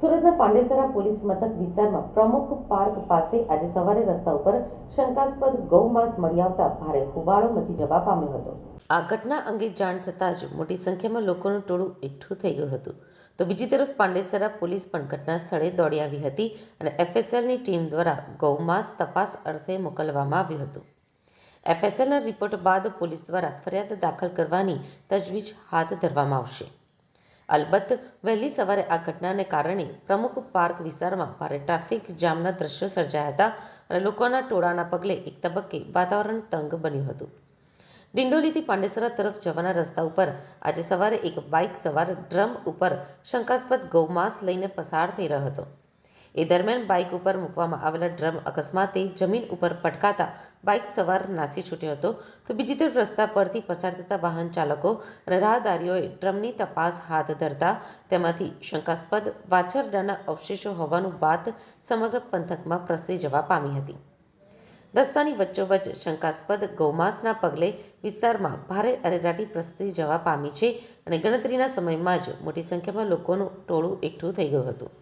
સુરતના પાંડેસરા પોલીસ મથક વિસ્તારમાં પ્રમુખ પાર્ક પાસે આજે સવારે રસ્તા ઉપર શંકાસ્પદ ગૌમાંસ મળી આવતા ભારે હોબાળો મચી જવા પામ્યો હતો. આ ઘટના અંગે જાણ થતાં જ મોટી સંખ્યામાં લોકોનું ટોળું એકઠું થઈ ગયું હતું. તો બીજી તરફ પાંડેસરા પોલીસ પણ ઘટના સ્થળે દોડી આવી હતી અને એફએસએલની ટીમ દ્વારા ગૌમાંસ તપાસ અર્થે મોકલવામાં આવ્યું હતું. એફએસએલના રિપોર્ટ બાદ પોલીસ દ્વારા ફરિયાદ દાખલ કરવાની તજવીજ હાથ ધરવામાં આવશે. અલબત્ત, વહેલી સવારે આ ઘટનાને કારણે પ્રમુખ પાર્ક વિસ્તારમાં ભારે ટ્રાફિક જામના દ્રશ્યો સર્જાયા હતા અને લોકોના ટોળાના પગલે એક તબક્કે વાતાવરણ તંગ બન્યું હતું. ડિંડોલીથી પાંડેસરા તરફ જવાના રસ્તા ઉપર આજે સવારે એક બાઇક સવાર ડ્રમ ઉપર શંકાસ્પદ ગૌમાંસ લઈને પસાર થઈ રહ્યો હતો. એ દરમિયાન બાઇક ઉપર મૂકવામાં આવેલા ડ્રમ અકસ્માતે જમીન ઉપર પટકાતા બાઇક સવાર નાસી છૂટ્યો હતો. તો બીજી તરફ રસ્તા પરથી પસાર થતા વાહન ચાલકો અને રાહદારીઓએ ડ્રમની તપાસ હાથ ધરતા તેમાંથી શંકાસ્પદ વાછરડાના અવશેષો હોવાનું વાત સમગ્ર પંથકમાં પ્રસરી જવા પામી હતી. રસ્તાની વચ્ચોવચ્ચ શંકાસ્પદ ગૌમાંસના પગલે વિસ્તારમાં ભારે અરેરાટી પ્રસરી જવા પામી છે અને ગણતરીના સમયમાં જ મોટી સંખ્યામાં લોકોનું ટોળું એકઠું થઈ ગયું હતું.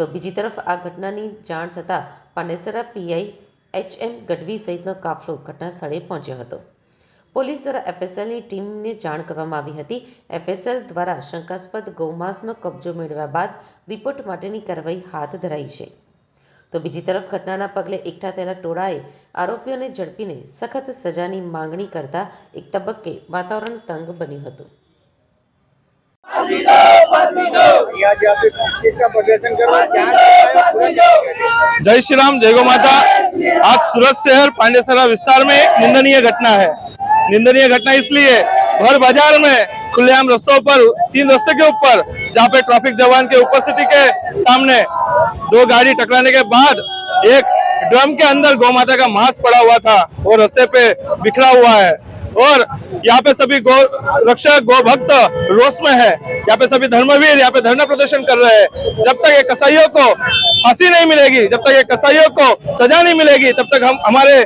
તો બીજી તરફ આ ઘટનાની જાણ થતાં Panesara PI H M Gadhvi સહિતનો કાફલો ઘટના સ્થળે પહોંચ્યો હતો. પોલીસ દ્વારા એફએસએલની ટીમને જાણ કરવામાં આવી હતી. એફએસએલ દ્વારા શંકાસ્પદ ગૌમાંસનો કબજો મેળવ્યા બાદ રિપોર્ટ માટેની કાર્યવાહી હાથ ધરાઈ છે. તો બીજી તરફ ઘટનાના પગલે એકઠા થયેલા ટોળાએ આરોપીઓને ઝડપીને સખત સજાની માંગણી કરતા એક તબક્કે વાતાવરણ તંગ બન્યું હતું. यहाँ जो आप इस चीज़ का प्रदर्शन कर। जय श्री राम, जय गो माता। आज सूरत शहर पांडेसरा विस्तार में एक निंदनीय घटना है। निंदनीय घटना इसलिए भर बाज़ार में खुलेआम रस्तों पर, तीन रस्ते के ऊपर, जहाँ पे ट्रैफ़िक जवान के उपस्थिति के सामने दो गाड़ी टकराने के बाद एक ड्रम के अंदर गौ माता का मांस पड़ा हुआ था वो रस्ते पे बिखरा हुआ है। और यहाँ पे सभी गौ रक्षक गौ भक्त रोष में है यहाँ पे सभी धर्मवीर यहाँ पे धरना प्रदर्शन कर रहे हैं जब तक ये कसाईयों को फांसी नहीं मिलेगी जब तक ये कसाईयों को सजा नहीं मिलेगी, तब तक हम, हमारे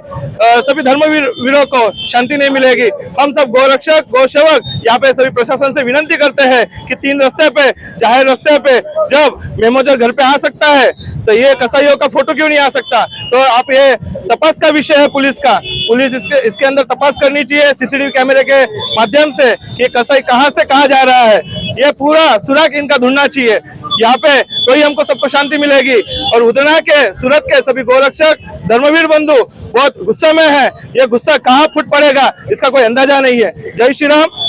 सभी धर्मवीर, वीरों को शांति नहीं मिलेगी। हम सब गौ रक्षक गौ सेवक यहाँ पे सभी प्रशासन से विनंती करते हैं कि तीन रस्ते पे, ज़ाहिर रस्ते पे जब मेमोजर घर पे आ सकता है तो ये कसाईयों का फ़ोटो क्यों नहीं आ सकता? तो आप ये तपास का विषय है पुलिस का। पुलिस इसके इसके अंदर तपास करनी चाहिए सीसीटीवी कैमरे के माध्यम से ये कसाई कहाँ से कहाँ जा रहा है। ये पूरा सुराग इनका ढूंढना चाहिए। यहाँ पे तो ही हमको सबको शांति मिलेगी। और उदना के, सूरत के सभी गोरक्षक, धर्मवीर बंधु, बहुत गुस्से में है। ये गुस्सा कहाँ फूट पड़ेगा, इसका कोई अंदाज़ा नहीं है। जय श्री राम।